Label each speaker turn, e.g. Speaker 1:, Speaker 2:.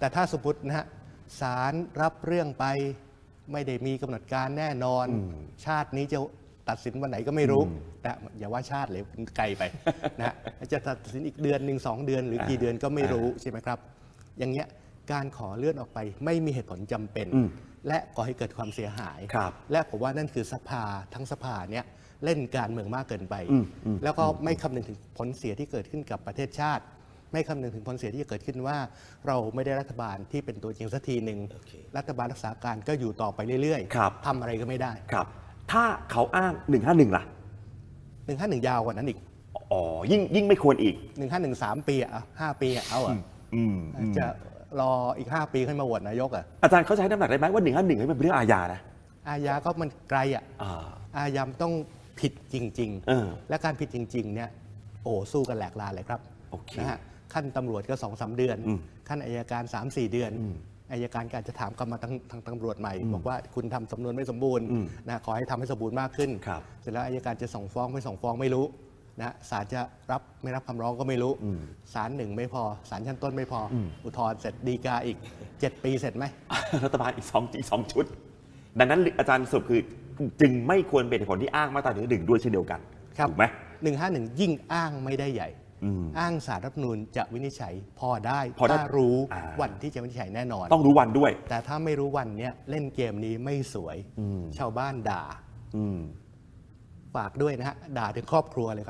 Speaker 1: แต่ถ้าสมมตินะฮะศาลรับเรื่องไปไม่ได้มีกำหนดการแน่นอน ชาตินี้จะตัดสินวันไหนก็ไม่รู้แต่อย่าว่าชาติเลยมันไกลไปนะฮะจะตัดสินอีกเดือนหนึ่งสองเดือนหรือกี่เดือนก็ไม่รู้ใช่ไหมครับ อย่างเงี้ยการขอเลื่อนออกไปไม่มีเหตุผลจำเป็น และก่อให้เกิดความเสียหาย
Speaker 2: ครับ
Speaker 1: และผมว่านั่นคือสภาทั้งสภาเนี่ยเล่นการเมืองมากเกินไป แล้วก็ไม่คำนึงถึงผลเสียที่เกิดขึ้นกับประเทศชาติ ไม่คำนึงถึงผลเสียที่จะเกิดขึ้นว่า เราไม่ได้รัฐบาลที่เป็นตัวจริงสักทีหนึ่งรัฐบาลรักษาการก็อยู่ต่อไปเรื่อย
Speaker 2: ครับ
Speaker 1: ทำอะไรก็ไม่ได้
Speaker 2: ครับ ถ้าเขาอ้าง 151 ล่ะ
Speaker 1: หนึ่งห้าหนึ่งยาวกว่านั้นอีก
Speaker 2: อ๋อ ยิ่งยิ่งไม่ควรอีก
Speaker 1: หนึ่งห้าหนึ่งสามปีอะห้าปีอะเอาอะ
Speaker 2: อืม
Speaker 1: จะรออีกห้าปีขึ้นมาโหวตนายกอะ
Speaker 2: อาจารย์เขาใช้น้ำหนักได้ไหมว่า 151ให้มันเป็นเรื่องอาญานะ
Speaker 1: อาญาก็มันไกลอะ
Speaker 2: อ่า
Speaker 1: อาญาต้องผิดจริง
Speaker 2: เออ
Speaker 1: และการผิดจริง ๆ เนี่ยโอ้สู้กันแหลกลานเลยครับ
Speaker 2: โอเค
Speaker 1: นะฮะ ขั้นตำรวจก็สองสาเดือน
Speaker 2: อืม
Speaker 1: ขั้นอายการ3 4 เดือนอายการก็อาจจะถามกลับมาทางทางตำรวจใหม่ บอกว่าคุณทำสำนวนไม่สมบูรณ์นะขอให้ทำให้สมบูรณ์มากขึ้น
Speaker 2: ครับ
Speaker 1: เสร็จแล้วอายการจะส่งฟ้องไม่ส่งฟ้องไม่รู้นะศาลจะรับไม่รับคำร้องก็ไม่รู้ศาลหนึ่งไม่พอศาลชั้นต้นไม่พอออุทธรณ์เสร็จดีกาอีก 7 ปีเสร็จไหม
Speaker 2: รัฐบาลอีกสองอีกสองชุด ดังนั้นอาจารย์สรุปคือจึงไม่ควรเป็นเหตุผลที่อ้างมาตราหนึ่งหนึ่งด้วยเช่นเดียวกัน
Speaker 1: ครับ
Speaker 2: ถูกไหม
Speaker 1: หนึ่งห้าหนึ่งยิ่งอ้างไม่ได้ใหญ่
Speaker 2: อืม
Speaker 1: อ้างสารรัฐธรรมนูญจะวินิจฉัยพอได้
Speaker 2: พอได้
Speaker 1: ถ้ารู้
Speaker 2: อ่า
Speaker 1: วันที่จะวินิจฉัยแน่นอน
Speaker 2: ต้องรู้วันด้วย
Speaker 1: แต่ถ้าไม่รู้วันเนี้ยเล่นเกมนี้ไม่สวยชาวบ้านด่า
Speaker 2: อืม
Speaker 1: ฝากด้วยนะฮะ ด่าถึงครอบครัวเลยครับ